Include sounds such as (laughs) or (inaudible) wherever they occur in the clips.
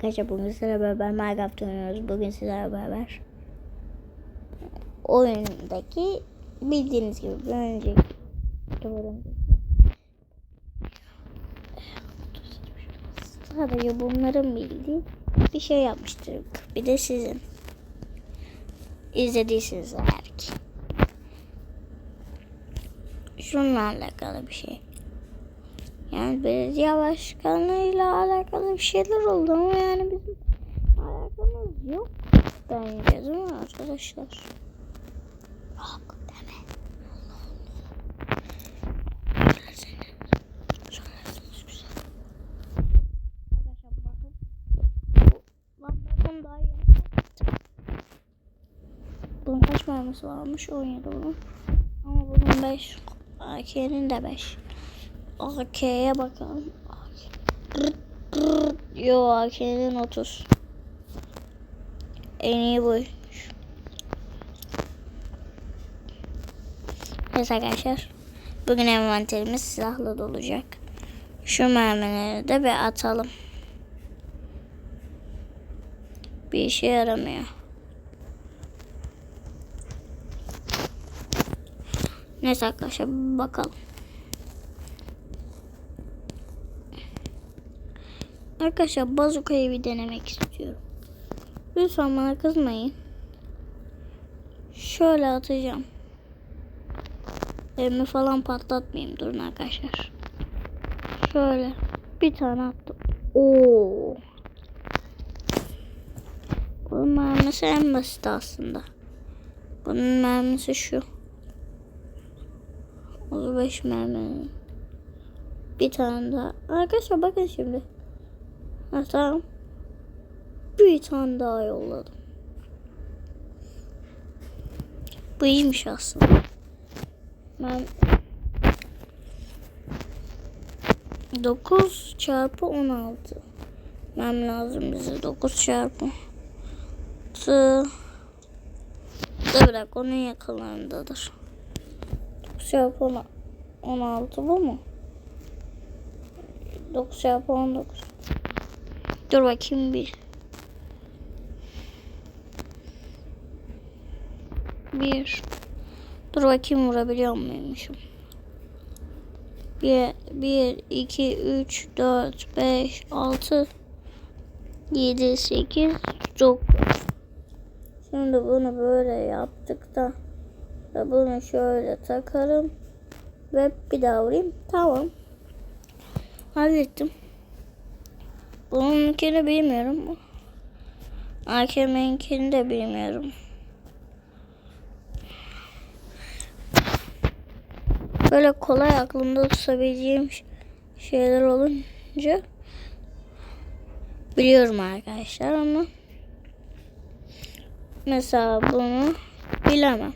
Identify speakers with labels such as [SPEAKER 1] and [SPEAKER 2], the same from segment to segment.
[SPEAKER 1] Arkadaşlar bugün sizlerle beraber Minecraft oynuyoruz. Bugün sizlerle beraber oyundaki bildiğiniz gibi bir önceki sadece bunların bildiği bir şey yapmıştır. Bir de sizin izlediyseniz eğer ki. Şununla alakalı bir şey. Yani belediye başkanıyla alakalı bir şeyler oldu ama yani bizim alakamız yok bence değil mi arkadaşlar? Yok deme. Bunun kaç mermisi varmış? 17 bunun. Ama bunun 5. AK'nin de 5. AK'ye bakalım. AK. Yo AK'nin 30. En iyi bu. Evet arkadaşlar. Bugün envanterimiz silahla dolacak. Şu mermileri de bir atalım. Bir işe yaramıyor. Neyse arkadaşlar bakalım. Arkadaşlar bazukayı bir denemek istiyorum. Lütfen bana kızmayın. Şöyle atacağım. Elimi falan patlatmayayım. Durun arkadaşlar. Şöyle bir tane attım. Oo. Bunun mermisi en basit aslında. Bunun mermisi şu. 35 mermi. Bir tane daha. Arkadaşlar bakın şimdi. Tamam. Bir tane daha yolladım. Bu iyiymiş aslında. Ben 9 çarpı 16. Ben lazım bize 9 çarpı 6. Dur dakika onun yakınlarındadır. 9 çarpı 10 16 bu mu? 9 çarpı 19. Dur bakayım bir. Bir. Dur bakayım vurabiliyor muymuşum? Bir, bir, iki, üç, dört, beş, altı, yedi, sekiz, dokuz. Şimdi bunu böyle yaptık da bunu şöyle takarım ve bir daha vurayım. Tamam. Hallettim. Bununkini bilmiyorum. AKM'ninkini de bilmiyorum. Böyle kolay aklımda tutabileceğim şeyler olunca biliyorum arkadaşlar ama mesela bunu bilemem.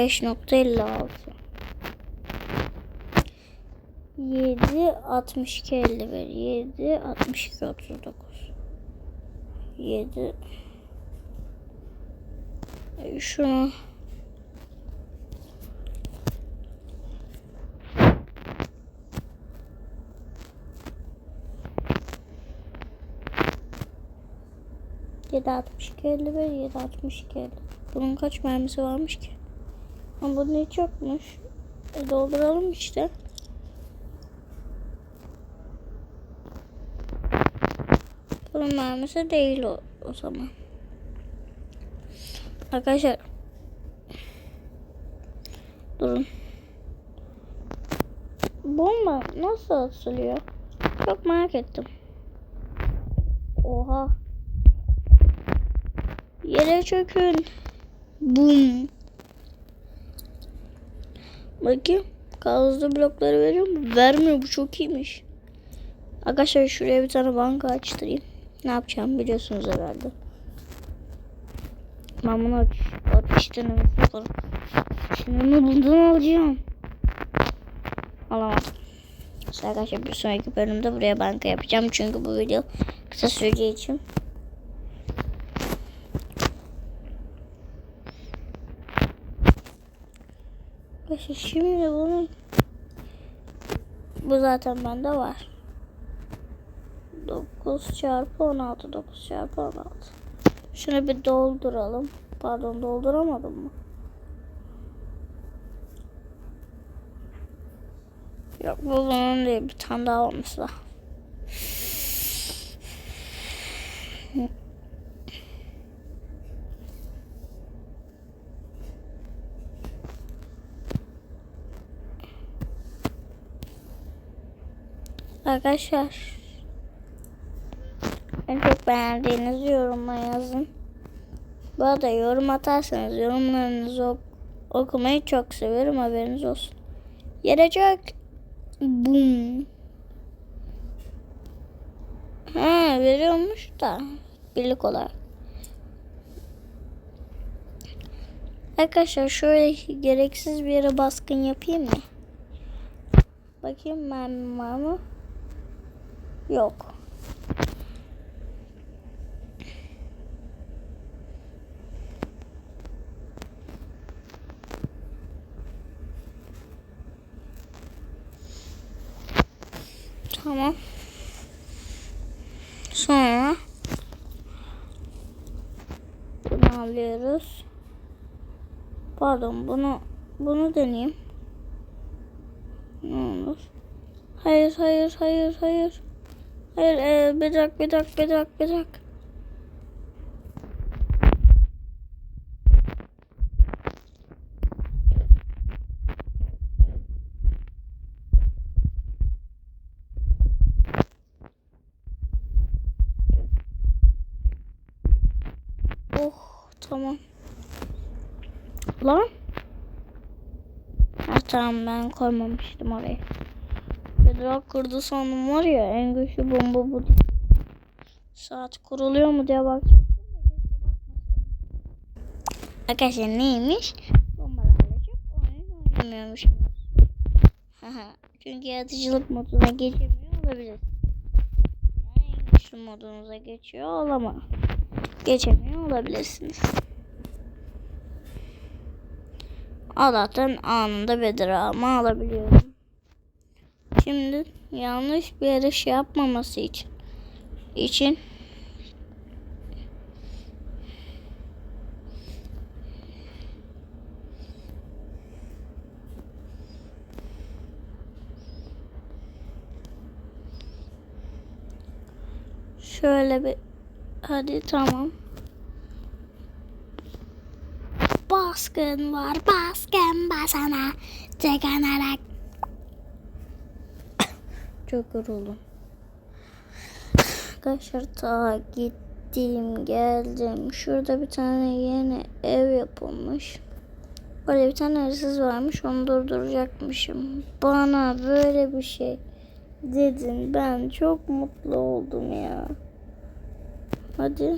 [SPEAKER 1] Beş nokta elli altı. 7 62 51 7 62 39 7 şunu Yedi altmış iki elli bir, yedi altmış iki elli. Bunun kaç mermisi varmış ki? Ama bunun hiç yokmuş. E, dolduralım işte. Bunun mermisi değil o, o zaman. Arkadaşlar. Durun. Bomba nasıl atılıyor? Çok merak ettim. Oha. Yere çökün. Bum. Bakayım. Kazdı blokları veriyor mu? Vermiyor. Bu çok iyiymiş. Arkadaşlar şuraya bir tane banka açtırayım. Ne yapacağım biliyorsunuz herhalde. Ben bunu aç, denemesi yaparım. Şimdi bunu bundan alacağım. Alamadım. İşte arkadaşlar bir sonraki bölümde buraya banka yapacağım. Çünkü bu video kısa süreceği için. Arkadaşlar şimdi bunu bu zaten bende var. 9 çarpı 16 9 çarpı 16 Şunu bir dolduralım. Pardon dolduramadım mı? Yok bu bunun değil. Bir tane daha olması lazım. Arkadaşlar en çok beğendiğiniz yoruma yazın. Bu arada yorum atarsanız yorumlarınızı ok- okumayı çok severim haberiniz olsun. Çök. Bum. Ha veriyormuş da birlik olarak. Arkadaşlar şöyle gereksiz bir yere baskın yapayım mı? Bakayım mermim var mı? Yok. Tamam. Sonra bunu alıyoruz. Pardon bunu bunu deneyeyim. Ne olur? Hayır hayır hayır hayır. Hayır e, bir dakika bir dakika bir dakika bir dakika. Oh tamam. Lan. Ha tamam ben koymamıştım oraya. Bedrock kurdu sandım var ya en güçlü bomba bu. Saat kuruluyor mu diye bakmasaydım. Arkadaşlar neymiş? Bombalarla çok oyun oynamıyormuş. Çünkü yaratıcılık moduna geçemiyor olabilir. Yani en güçlü modunuza geçiyor olamaz. Geçemiyor olabilirsiniz. Allah'tan anında bedrağımı alabiliyorum. Şimdi yanlış bir şey yapmaması için için şöyle bir hadi tamam. Baskın var baskın basana tıkanarak çok yoruldum. Arkadaşlar ta gittim geldim. Şurada bir tane yeni ev yapılmış. Orada bir tane hırsız varmış onu durduracakmışım. Bana böyle bir şey dedin. Ben çok mutlu oldum ya. Hadi.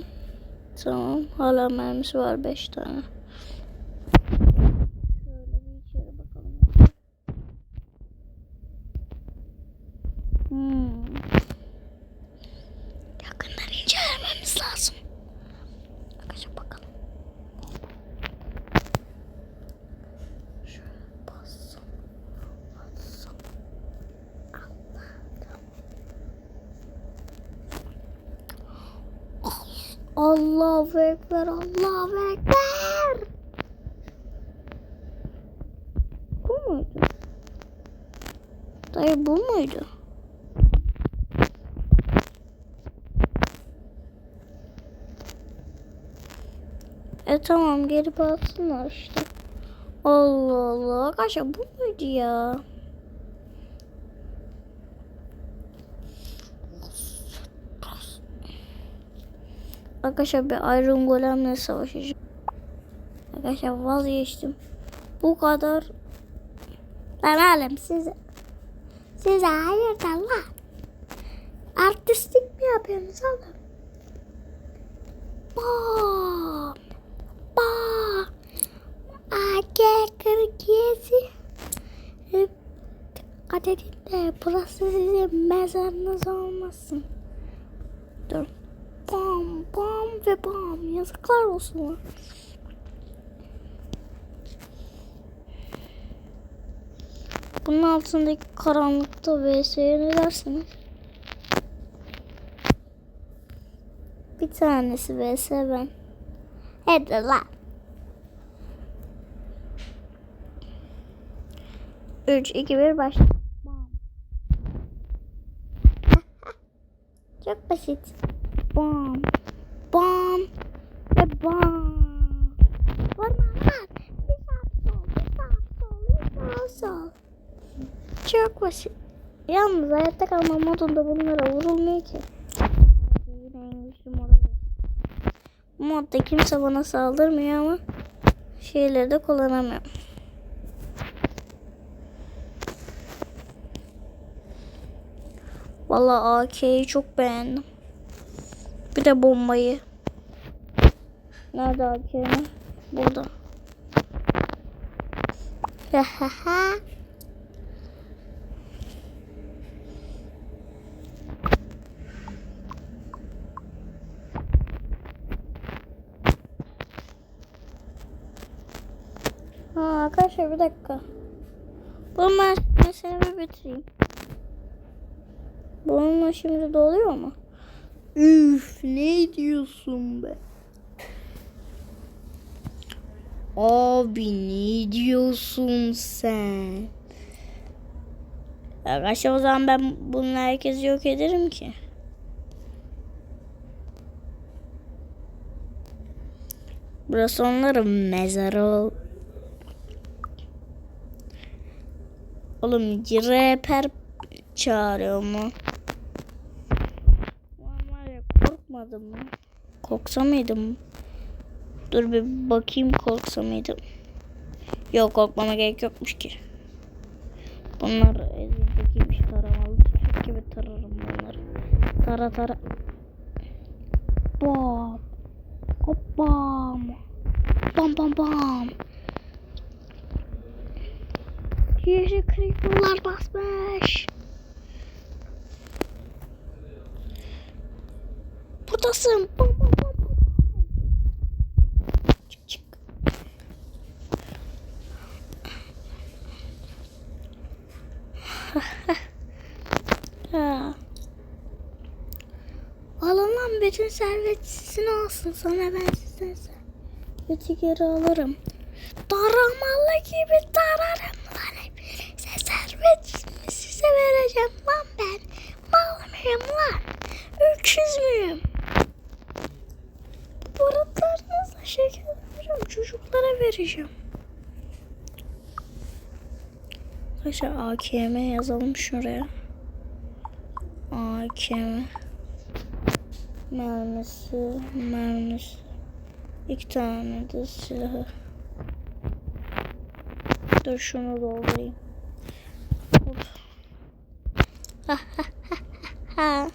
[SPEAKER 1] Tamam. Hala mermisi var 5 tane. Şöyle bir içeri bakalım. Hmm. Yakından incelememiz lazım. Arkadaşlar bakalım. Şöyle bassam. Bassam. Allahu Ekber, Allahu Ekber. Bu muydu? Dayı bu muydu? E tamam geri bassınlar işte. Allah Allah. Arkadaşlar bu muydu ya? Arkadaşlar bir Iron Golem'le savaşacağım. Arkadaşlar vazgeçtim. Bu kadar. Ben alem size. Size hayırdır lan? Artistik mi yapıyorsunuz oğlum? Bam. Bam. AK-47. Dikkat edin de burası sizin mezarınız olmasın. Dur. Bam bam ve bam. Yazıklar olsun. Bunun altındaki karanlıkta VS'ye ne dersiniz? Bir tanesi VS ben. Hadi lan. 3, 2, 1 başla. Çok basit. Bam. Bam. Ve bam. Lan. Bir sağ sol, bir sağ sol, bir sağ sol. Çok basit. Yalnız hayatta kalma modunda bunlara vurulmuyor ki. Modda kimse bana saldırmıyor ama şeyleri de kullanamıyorum. Vallahi AK'yi çok beğendim. Bir de bombayı. Nerede AK? Burada. (laughs) Ha, arkadaşlar bir dakika. Bu meseleyi bitireyim. Bununla şimdi doluyor mu? Üf ne diyorsun be? Abi ne diyorsun sen? Arkadaşlar o zaman ben bunu herkesi yok ederim ki. Burası onların mezarı. Oğlum reper çağırıyor mu? Ulan var ya korkmadım mı? Korksa mıydım? Dur bir bakayım korksa mıydım? Yok korkmama gerek yokmuş ki. Bunlar elindekiymiş taramalı tüfek gibi tararım bunları. Tara tara. Bam. Hop bam. Bam bam bam. Yeri creeper'lar basmış. ortasım. Çık çık. (laughs) Balonun bütün servetisini alsın sonra ben sizden serveti geri alırım. Daramalı gibi Vereceğim. Arkadaşlar AKM yazalım şuraya. AKM. Mermisi, mermisi. İki tane de silahı. Dur şunu doldurayım. (laughs)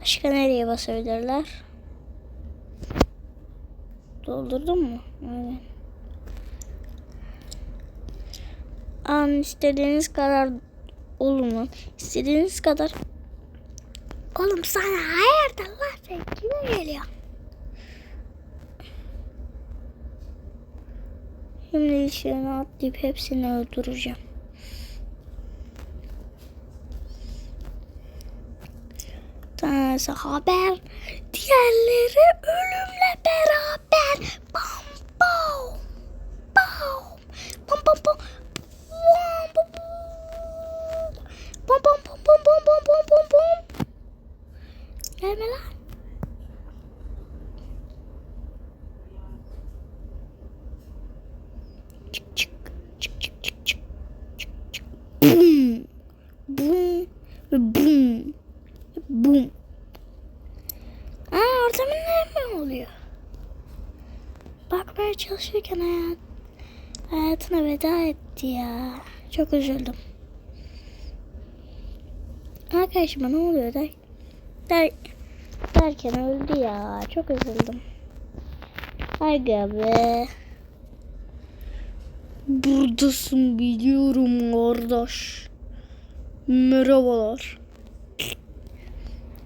[SPEAKER 1] Başka nereye basabilirler? Doldurdun mu? Aynen. An istediğiniz kadar olun. İstediğiniz kadar. Oğlum sana hayırdır lan sen kime geliyor? Şimdi işlerine atlayıp hepsini öldüreceğim. Tanesi haber, diğerleri ölümle beraber. Bam bam bam bam bam. Bam Gelme lan. Çık çık çık çık çık çık çık çık. Bum bum bum bum. Aa ortamın ne oluyor? Bakmaya çalışırken hayat, hayatına veda etti ya. Çok üzüldüm. Arkadaşıma ne oluyor der, der, derken öldü ya. Çok üzüldüm. Aga be. Buradasın biliyorum kardeş. Merhabalar.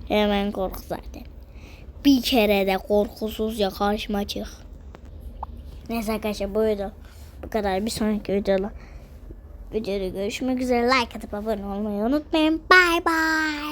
[SPEAKER 1] Hemen kork zaten. Bir kere de korkusuz ya karşıma çık. Neyse arkadaşlar buydu. Bu kadar bir sonraki videoda videoda görüşmek üzere. Like atıp abone olmayı unutmayın. Bye bye.